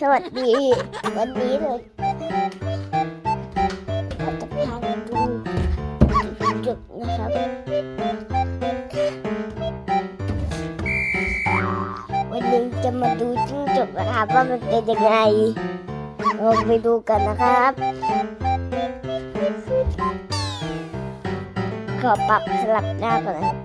สวัสดี วันนี้เราเราจะพาไปดูจุดนะครับ วันนี้จะมาดูจิ้งจกนะครับว่ามันเป็นยังไงเราไปดูกันนะครับ ขอปรับสลับหน้าก่อนนะครับ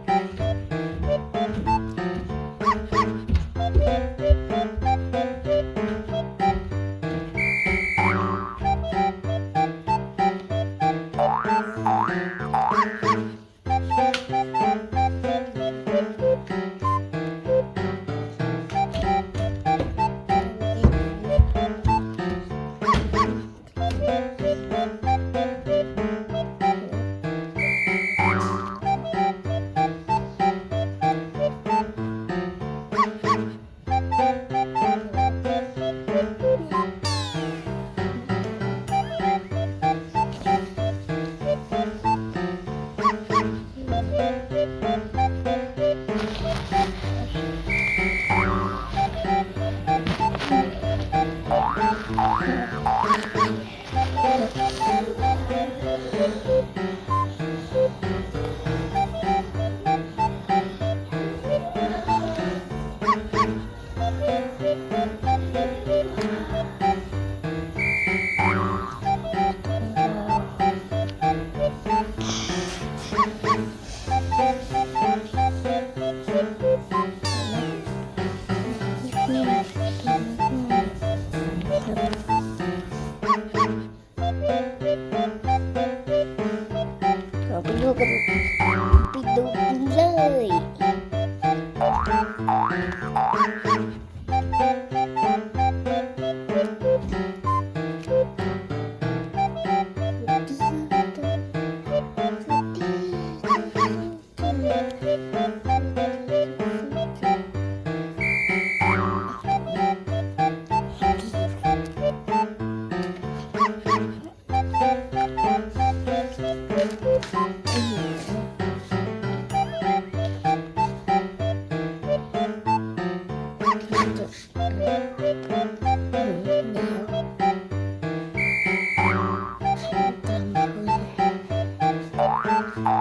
เราไปดูกันไปดูกันเลย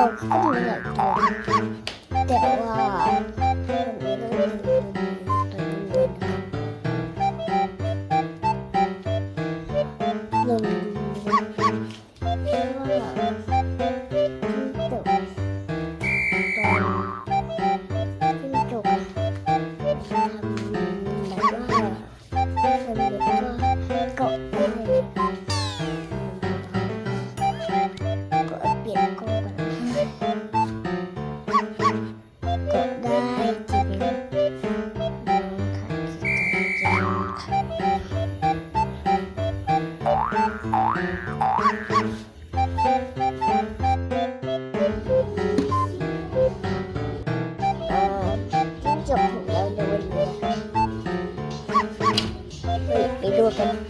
어, 사진 뭐가 있다. 네, 와. Go. ಹೋಗ್ತಾನೆ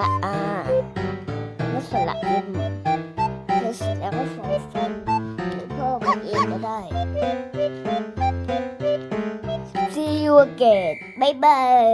ระอาและสระเอ็มแล้วเสร็จแล้วก็ฟองฟันหรือพ่อมันเองก็ได้ See you again bye bye